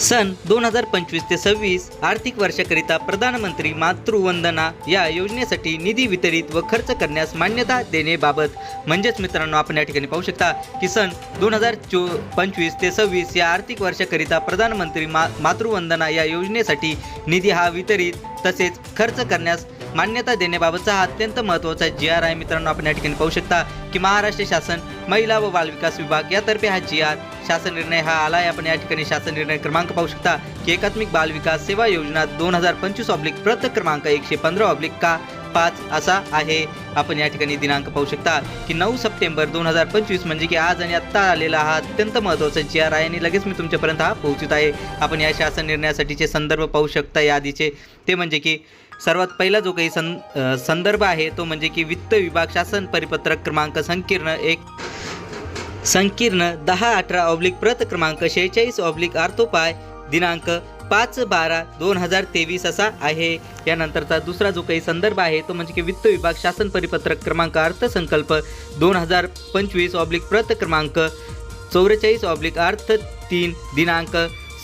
सन दोन हजार पंचवीस ते सव्वीस आर्थिक वर्षाकरिता प्रधानमंत्री मातृवंदना या योजनेसाठी निधी वितरित व खर्च करण्यास मान्यता देण्याबाबत म्हणजेच मित्रांनो आपण या ठिकाणी पाहू शकता की सन दोन हजार चो पंचवीस ते सव्वीस या आर्थिक वर्षाकरिता प्रधानमंत्री मा मातृवंदना या योजनेसाठी निधी हा वितरित तसेच खर्च करण्यास मान्यता देण्याबाबतचा हा अत्यंत महत्त्वाचा जी आर आहे मित्रांनो आपण या ठिकाणी पाहू शकता. की महाराष्ट्र शासन महिला व बालविकास विभाग यातर्फे हा जी आर शासन निर्णय हा आला आहे आपण या ठिकाणी शासन निर्णय क्रमांक पाहू शकता की एकात्मिक बालविकास सेवा योजना दोन हजार पंचवीस ऑब्लिक प्रत क्रमांक एकशे पंधरा ऑब्लिक का पाच असा आहे. आपण या ठिकाणी दिनांक पाहू शकता की नऊ सप्टेंबर दोन हजार पंचवीस म्हणजे की आज आणि आत्ता आलेला हा अत्यंत महत्त्वाचा जी आर आहे आणि लगेच मी तुमच्यापर्यंत हा पोहोचत आहे. आपण या शासन निर्णयासाठीचे संदर्भ पाहू शकता या आधीचे ते म्हणजे की सर्वात पहिला जो काही सं संदर्भ आहे तो म्हणजे की वित्त विभाग शासन परिपत्रक क्रमांक संकीर्ण एक संकीर्ण दहा अठरा ऑब्लिक प्रत क्रमांक शेहेचाळीस ऑब्लिक आर्थोपाय दिनांक पाच बारा दोन हजार तेवीस असा आहे. यानंतरचा दुसरा जो काही संदर्भ आहे तो म्हणजे की वित्त विभाग शासन परिपत्रक क्रमांक अर्थसंकल्प दोन हजार पंचवीस ऑब्लिक प्रत क्रमांक चौवेचाळीस ऑब्लिक अर्थ तीन दिनांक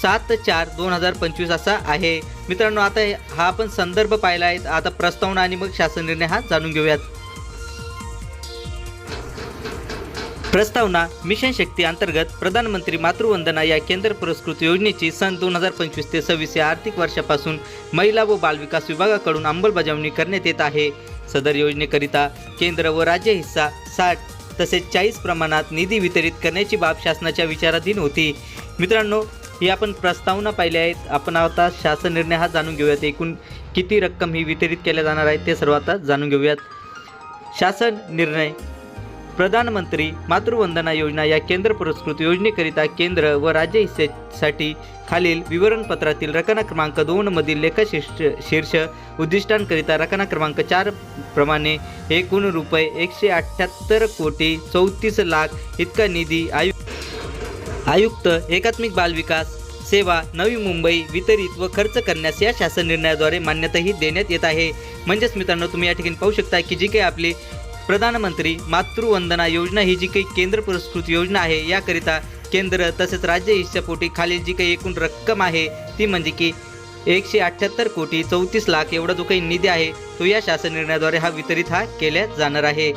सात चार दोन हजार पंचवीस असा आहे. मित्रांनो आता हा आपण संदर्भ पाहिला आहे. आता प्रस्तावना आणि मग शासन निर्णय हा जाणून घेऊयात. प्रस्तावना मिशन शक्ती अंतर्गत प्रधानमंत्री मातृवंदना या केंद्र पुरस्कृत योजनेची सन दोन हजार पंचवीस ते सव्वीस या आर्थिक वर्षापासून महिला व बालविकास विभागाकडून अंमलबजावणी करण्यात येत आहे. सदर योजनेकरिता केंद्र व राज्य हिस्सा साठ तसेच चाळीस प्रमाणात निधी वितरित करण्याची बाब शासनाच्या विचाराधीन होती. मित्रांनो ही आपण प्रस्तावना पाहिल्या आहेत. आपण आता शासन निर्णय हा जाणून घेऊयात. एकूण किती रक्कम ही वितरित केल्या जाणार आहे ते सर्व आता जाणून घेऊयात. शासन निर्णय. प्रधानमंत्री मातृवंदना योजना या केंद्र पुरस्कृत योजनेकरिता केंद्र व राज्य हिस्सेसाठी खालील विवरणपत्रातील रकाना क्रमांक दोनमधील मधील शीर्ष उद्दिष्टांकरिता रकाना क्रमांक चार प्रमाणे एकूण रुपये एकशे अठ्ठ्याहत्तर कोटी चौतीस लाख इतका निधी आयु आयुक्त एकात्मिक बालविकास सेवा नवी मुंबई वितरित व खर्च करण्यास या शासन निर्णयाद्वारे मान्यताही देण्यात येत आहे. म्हणजेच मित्रांनो तुम्ही या ठिकाणी पाहू शकता की जी काही आपली प्रधानमंत्री मातृवंदना योजना ही जी काही केंद्र पुरस्कृत योजना आहे याकरिता केंद्र तसेच राज्य हिस्सापोटी खालील जी काही एकूण रक्कम आहे ती म्हणजे की एकशे अठ्ठ्याहत्तर कोटी चौतीस लाख एवढा जो काही निधी आहे तो या शासन निर्णयाद्वारे हा वितरित हा केल्या जाणार आहे.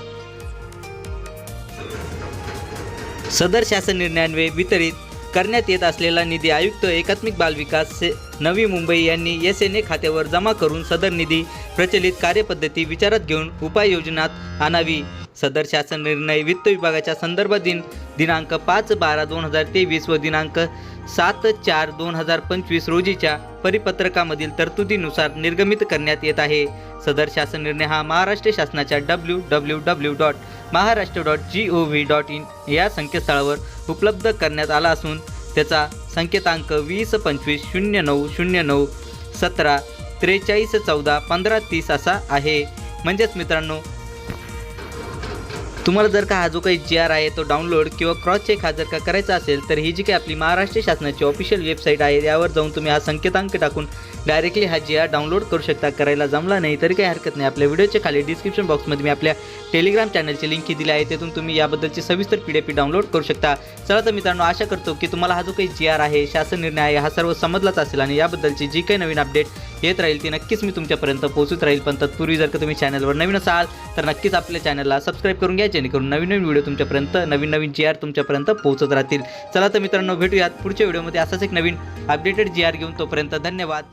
सदर शासन निर्णयान्वये वितरित करण्यात येत असलेला निधी आयुक्त एकात्मिक बालविकास से नवी मुंबई यांनी एस एन ए खात्यावर जमा करून सदर निधी प्रचलित कार्यपद्धती विचारात घेऊन उपाययोजनात आणावी. सदर शासन निर्णय वित्त विभागाच्या संदर्भ दिन दिनांक पाच बारा दोन हजार तेवीस व दिनांक सात चार दोन हजार पंचवीस रोजीच्या परिपत्रकामधील तरतुदीनुसार निर्गमित करण्यात येत आहे. सदर शासन निर्णय हा महाराष्ट्र शासनाच्या W W W dot Maharashtra dot G O V dot in या संकेतस्थळावर उपलब्ध करण्यात आला असून त्याचा संकेतांक वीस पंचवीस शून्य नऊ शून्य नऊ सतरा त्रेचाळीस चौदा पंधरा तीस असा आहे. म्हणजेच मित्रांनो तुम्हाला जर का हा जो काही जी आर आहे तो डाउनलोड किंवा क्रॉस चेक हा जर का करायचा असेल तर ही जी काही आपली महाराष्ट्र शासनाची ऑफिशियल वेबसाईट आहे यावर जाऊन तुम्ही हा संकेतांक टाकून डायरेक्टली हा जी आर डाउनलोड करू शकता. करायला जमला नाही तरी काही हरकत नाही. आपल्या व्हिडिओच्या खाली डिस्क्रिप्शन बॉक्समध्ये मी आपल्या टेलिग्राम चॅनलची लिंक दिली आहे तिथून तुम्ही याबद्दलची सविस्तर पी डी एफ डाउनलोड करू शकता. चला तर मित्रांनो आशा करतो की तुम्हाला हा जो काही जी आर आहे शासन निर्णय आहे हा सर्व समजलाच असेल आणि याबद्दलची जी काही नवीन अपडेट येत राहील ती नक्कीच मी तुमच्यापर्यंत पोहोचत राहील. पण तत्पूर्वी जर का तुम्ही चॅनलवर नवीन असाल तर नक्कीच आपल्या चॅनलला सबस्क्राईब करून घ्या. जेणेकरून नवीन नवीन व्हिडिओ तुमच्यापर्यंत नवीन नवीन जी आर तुमच्यापर्यंत पोहोचत राहतील. चला तर मित्रांनो भेटूयात पुढच्या व्हिडिओमध्ये. असाच एक नवीन अपडेटेड जी आर घेऊन तोपर्यंत धन्यवाद.